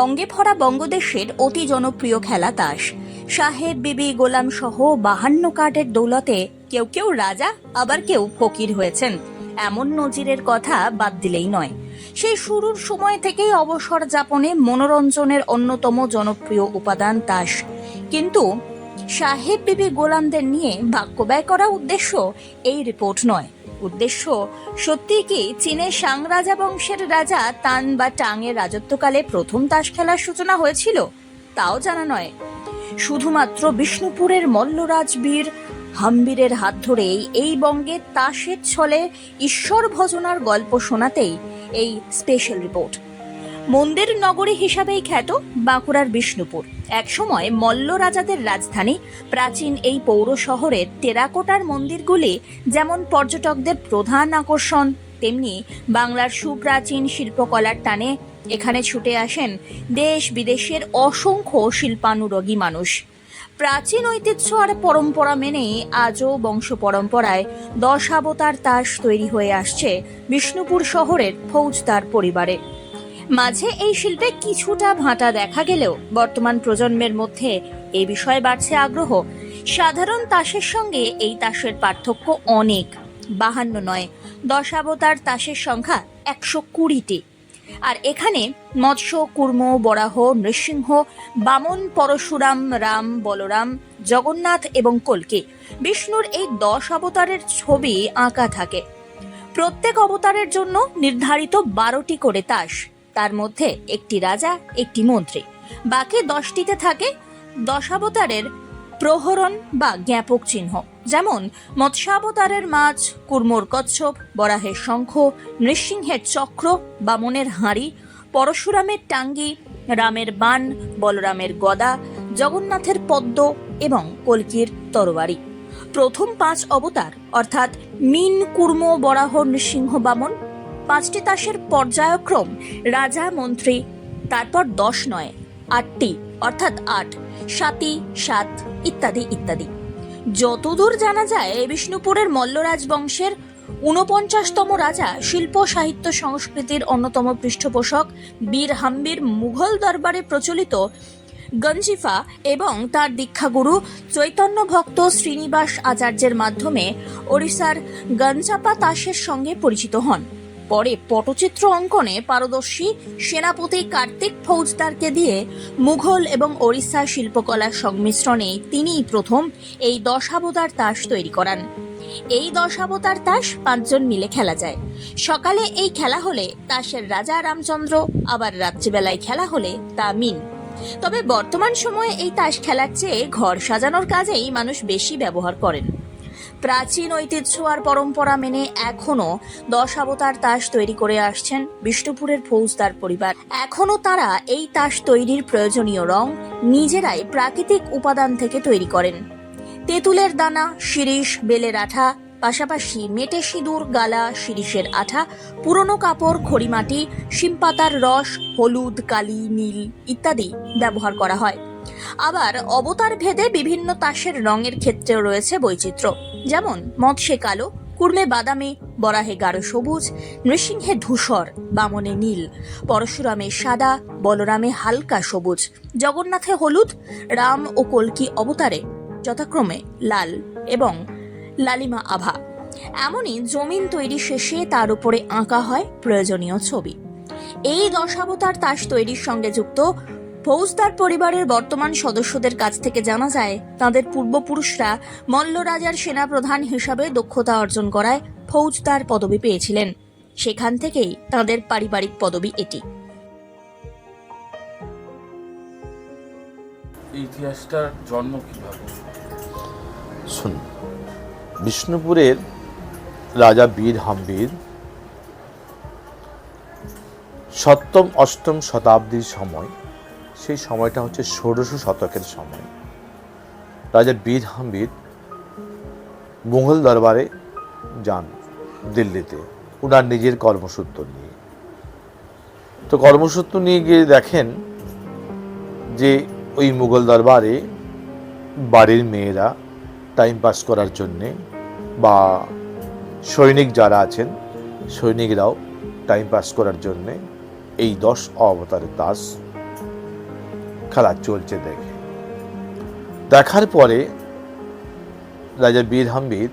রঙ্গে ভরা বঙ্গদেশের অতি জনপ্রিয় খেলা তাস। সাহেব বিবি, গোলাম সহ বাহান্ন কাঠের দৌলতে কেউ কেউ রাজা, আবার কেউ ফকির হয়েছেন। এমন নজিরের কথা বাদ দিলেই নয়। সেই শুরুর সময় থেকেই অবসর যাপনে মনোরঞ্জনের অন্যতম জনপ্রিয় উপাদান তাস। কিন্তু সাহেব বিবি গোলামদের নিয়ে বাক্য ব্যয় করা উদ্দেশ্য এই রিপোর্ট নয়। উদ্দেশ্য সত্যি কি চীনের সাং রাজা বংশের রাজা তান বা টাংয়ের রাজত্বকালে প্রথম তাস খেলার সূচনা হয়েছিল? তাও জানা নয়। শুধুমাত্র বিষ্ণুপুরের মল্লরাজ বীর হাম্বীরের হাত ধরেই এই বঙ্গে তাসের ছলে ঈশ্বর ভজনার গল্প শোনাতেই এই স্পেশাল রিপোর্ট মন্দির নগরী হিসাবেই খ্যাত বাঁকুড়ার বিষ্ণুপুর। একসময় মল্ল রাজাদের রাজধানী, প্রাচীন এই পৌর শহরের টেরাকোটার মন্দিরগুলি যেমন পর্যটকদের প্রধান আকর্ষণ, তেমনি বাংলার সুপ্রাচীন শিল্পকলার টানে এখানে ছুটে আসেন দেশ বিদেশের অসংখ্য শিল্পানুরোগী মানুষ। প্রাচীন ঐতিহ্য আর পরম্পরা মেনে আজও বংশ পরম্পরায় দশাবতার তাস তৈরি হয়ে আসছে বিষ্ণুপুর শহরের ফৌজদার পরিবারে। মাঝে এই শিল্পে কিছুটা ভাঁটা দেখা গেলেও বর্তমান প্রজন্মের মধ্যে এ বিষয়ে বাড়ছে আগ্রহ। সাধারণ তাসের সঙ্গে এই তাসের পার্থক্য অনেক। বাহান্ন নয় দশাবতার তাসের সংখ্যা একশো কুড়িটি। আর এখানে মৎস্য, কুর্ম, বরাহ, নৃসিংহ, বামন, পরশুরাম, রাম, বলরাম, জগন্নাথ এবং কল্কি বিষ্ণুর এই দশ অবতারের ছবি আঁকা থাকে। প্রত্যেক অবতারের জন্য নির্ধারিত বারোটি করে তাস। তার মধ্যে একটি রাজা, একটি মন্ত্রী। বাকি দশটিতে থাকে দশাবতারের প্রহরণ বা জ্ঞাপক চিহ্ন। যেমন, মৎস্যাবতারের মাছ কুর্মোর কচ্ছপ, বরাহের শঙ্খ, নৃসিংহের চক্র বামনের হাঁড়ি, পরশুরামের টাঙ্গি, রামের বান বলরামের গদা, জগন্নাথের পদ্ম এবং কলকির তরবারি প্রথম পাঁচ অবতার, অর্থাৎ মিন কুর্ম বরাহ, নৃসিংহ, বামন পাঁচটি তাসের পর্যায়ক্রম, রাজা, মন্ত্রী, তারপর দশ নয়, আটটি, অর্থাৎ আট, সাতি, সাত, ইত্যাদি ইত্যাদি। যতদূর জানা যায়, বিষ্ণুপুরের মল্লরাজ বংশের ঊনপঞ্চাশতম রাজা, শিল্প, সাহিত্য, সংস্কৃতির অন্যতম পৃষ্ঠপোষক বীর হাম্বির মুঘল দরবারে প্রচলিত গঞ্জিফা এবং তার দীক্ষাগুরু চৈতন্য ভক্ত শ্রীনিবাস আচার্যের মাধ্যমে ওড়িশার গঞ্জাপা তাসের সঙ্গে পরিচিত হন। পরে পটচিত্র অঙ্কনে পারদর্শী সেনাপতি কার্তিক ফৌজদারকে দিয়ে মুঘল এবং ওড়িশার শিল্পকলার সংমিশ্রণে তিনিই প্রথম এই দশাবতার তাস তৈরি করান। এই দশাবতার তাস পাঁচজন মিলে খেলা যায়। সকালে এই খেলা হলে তাসের রাজা রামচন্দ্র, আবার রাত্রিবেলায় খেলা হলে তা মিন। তবে বর্তমান সময়ে এই তাস খেলার চেয়ে ঘর সাজানোর কাজেই মানুষ বেশি ব্যবহার করেন। প্রাচীন ঐতিহ্য আর পরম্পরা মেনে এখনও দশ অবতার তাস তৈরি করে আসছেন বিষ্ণুপুরের ফৌজদার পরিবার। এখনও তারা এই তাস তৈরির প্রয়োজনীয় রং নিজেরাই প্রাকৃতিক উপাদান থেকে তৈরি করেন। তেঁতুলের দানা, শিরিষ, বেলের আঠা, পাশাপাশি মেটে সিঁদুর, গালা, শিরিষের আঠা, পুরনো কাপড়, খড়িমাটি, শিমপাতার রস, হলুদ, কালি, নীল ইত্যাদি ব্যবহার করা হয়। আবার অবতার ভেদে বিভিন্ন তাসের রঙের ক্ষেত্রেও রয়েছে বৈচিত্র্য। যেমন মৎস্যে কালো, কুর্মে বাদামে বরাহে গাঢ় সবুজ, নৃসিংহে ধূসর, বামনে নীল, পরশুরামে সাদা, বলরামে হালকা সবুজ, জগন্নাথে হলুদ, রাম ও কলকি অবতারে যথাক্রমে লাল এবং লালিমা আভা। এমনই জমিন তৈরি শেষে তার উপরে আঁকা হয় প্রয়োজনীয় ছবি। এই দশাবতার তাস তৈরির সঙ্গে যুক্ত ফৌজদার পরিবারের বর্তমান সদস্যদের কাছ থেকে জানা যায় তাদের পূর্বপুরুষরা মল্ল রাজার সেনাপ্রধান হিসাবে দক্ষতা অর্জন করায় ফৌজদার পদবি পেয়েছিলেন। সেখান থেকেই তাদের পারিবারিক পদবি এটি। ইতিহাসটার জন্ম কীভাবে? শুন বিষ্ণুপুরের রাজা বীর হাম্বীর সপ্তম অষ্টম শতাব্দীর সময় সেই সময়টা হচ্ছে ষোড়শ শতকের সময়। রাজা বীর হাম্বীর মুঘল দরবারে যান দিল্লিতে। ওনার নিজের কর্মসূত্র নিয়ে। তো কর্মসূত্র নিয়ে গিয়ে দেখেন যে ওই মুঘল দরবারে বাড়ির মেয়েরা টাইম পাস করার জন্যে বা সৈনিক যারা আছেন, সৈনিকরাও টাইম পাস করার জন্যে এই দশ অবতারের তাস খেলা চলছে দেখে। দেখার পরে রাজা বীর হাম্বির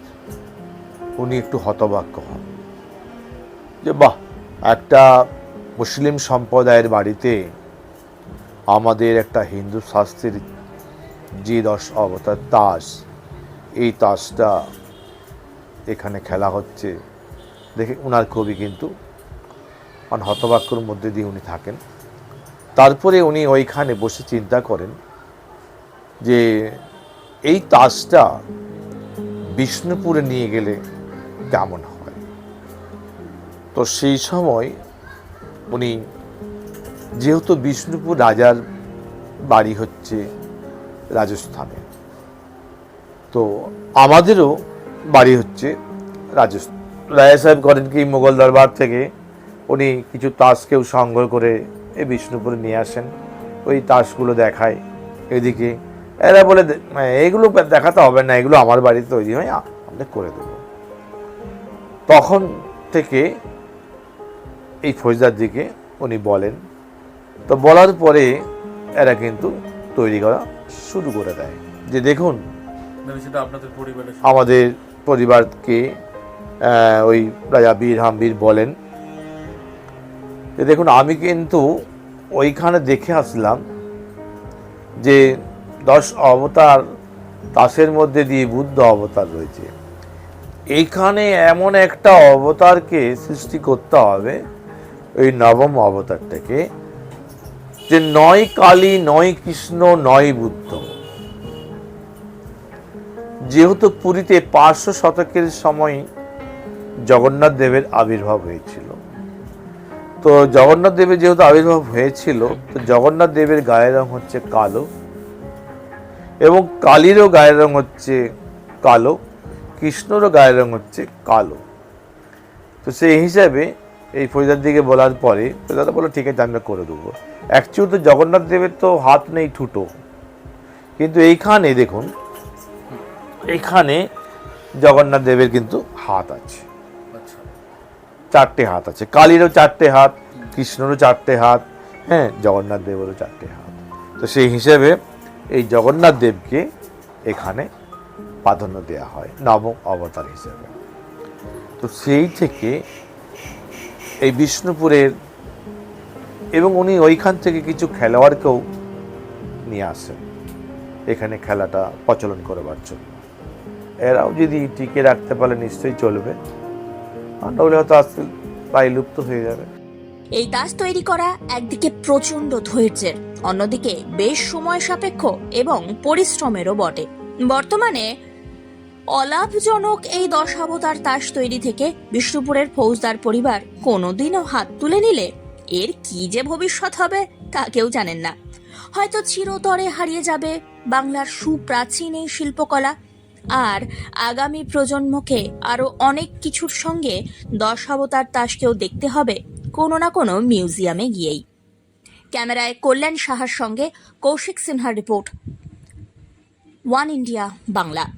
উনি একটু হতবাক্য হন যে, বাহ, একটা মুসলিম সম্প্রদায়ের বাড়িতে আমাদের একটা হিন্দু শাস্ত্রের যে দশ অবতার তাস, এই তাসটা এখানে খেলা হচ্ছে। দেখে ওনার কবি কিন্তু মানে হতবাক্যর মধ্যে দিয়ে উনি থাকেন। তারপরে উনি ওইখানে বসে চিন্তা করেন যে এই তাসটা বিষ্ণুপুরে নিয়ে গেলে কেমন হয়? তো সেই সময় উনি, যেহেতু বিষ্ণুপুর রাজার বাড়ি হচ্ছে রাজস্থানে, তো আমাদেরও বাড়ি হচ্ছে রাজস্থান। রাজা সাহেব করেন কি মোগল দরবার থেকে উনি কিছু তাসকেও সংগ্রহ করে এই বিষ্ণুপুরে নিয়ে আসেন ওই তাসগুলো দেখায়। এদিকে এরা বলে এগুলো দেখাতে হবে না এগুলো আমার বাড়িতে তৈরি হয় আ- আমরা করে দেবো। তখন থেকে এই ফৌজদার দিকে উনি বলেন তো বলার পরে এরা কিন্তু তৈরি করা শুরু করে দেয়। যে দেখুন মানে আমাদের পরিবারকে ওই রাজা বীর হামবীর বলেন যে দেখুন, আমি কিন্তু ওইখানে দেখে আসলাম যে দশ অবতার তাসের মধ্যে দিয়ে বুদ্ধ অবতার রয়েছে। এইখানে এমন একটা অবতারকে সৃষ্টি করতে হবে ওই নবম অবতারটাকে, যে নয় কালী, নয় কৃষ্ণ, নয় বুদ্ধ। যেহেতু পুরীতে পাঁচশো শতকের সময় জগন্নাথ দেবের আবির্ভাব হয়েছিল তো জগন্নাথ দেবের যেহেতু আবির্ভাব হয়েছিল, তো জগন্নাথ দেবের গায়ের রং হচ্ছে কালো এবং কালীরও গায়ের রং হচ্ছে কালো, কৃষ্ণরও গায়ের রং হচ্ছে কালো। তো সেই হিসাবে এই ফরিদার দিকে বলার পরে ফরিদাদা বলল ঠিক আছে, আমরা করে দেবো। অ্যাকচুয়ালি তো জগন্নাথ দেবের তো হাত নেই ঠুটো। কিন্তু এইখানে দেখুন এখানে জগন্নাথ দেবের কিন্তু হাত আছে। চারটে হাত আছে। কালীরও চারটে হাত, কৃষ্ণরও চারটে হাত হ্যাঁ জগন্নাথ দেবেরও চারটে হাত। তো সেই হিসেবে এই জগন্নাথ দেবকে এখানে প্রাধান্য দেওয়া হয় নবম অবতার হিসেবে। তো সেই থেকে এই বিষ্ণুপুরের এবং উনি ওইখান থেকে কিছু খেলোয়াড়কেও নিয়ে আসেন। এখানে খেলাটা প্রচলন করবার জন্য। এরাও যদি টিকে রাখতে পারলে নিশ্চয়ই চলবে। আর হয়তো আস্তে প্রায় লুপ্ত হয়ে যাবে। এই তাস তৈরি করা একদিকে প্রচণ্ড ধৈর্যের, অন্যদিকে বেশ সময় সাপেক্ষ এবং পরিশ্রমেরও বটে। বর্তমানে অলাভজনক এই দশাবতার তাস তৈরি থেকে বিষ্ণুপুরের ফৌজদার পরিবার কোনোদিনও হাত তুলে নিলে এর কি যে ভবিষ্যৎ হবে তা কেউ জানেন না। হয়তো চিরতরে হারিয়ে যাবে বাংলার সুপ্রাচীন এই শিল্পকলা আর আগামী প্রজন্মকে আরও অনেক কিছুর সঙ্গে দশাবতার তাসকেও দেখতে হবে কোনো না কোনো মিউজিয়ামে গিয়েই। ক্যামেরায় কল্যাণ সাহার সঙ্গে কৌশিক সিনহার রিপোর্ট। One India, Bangla.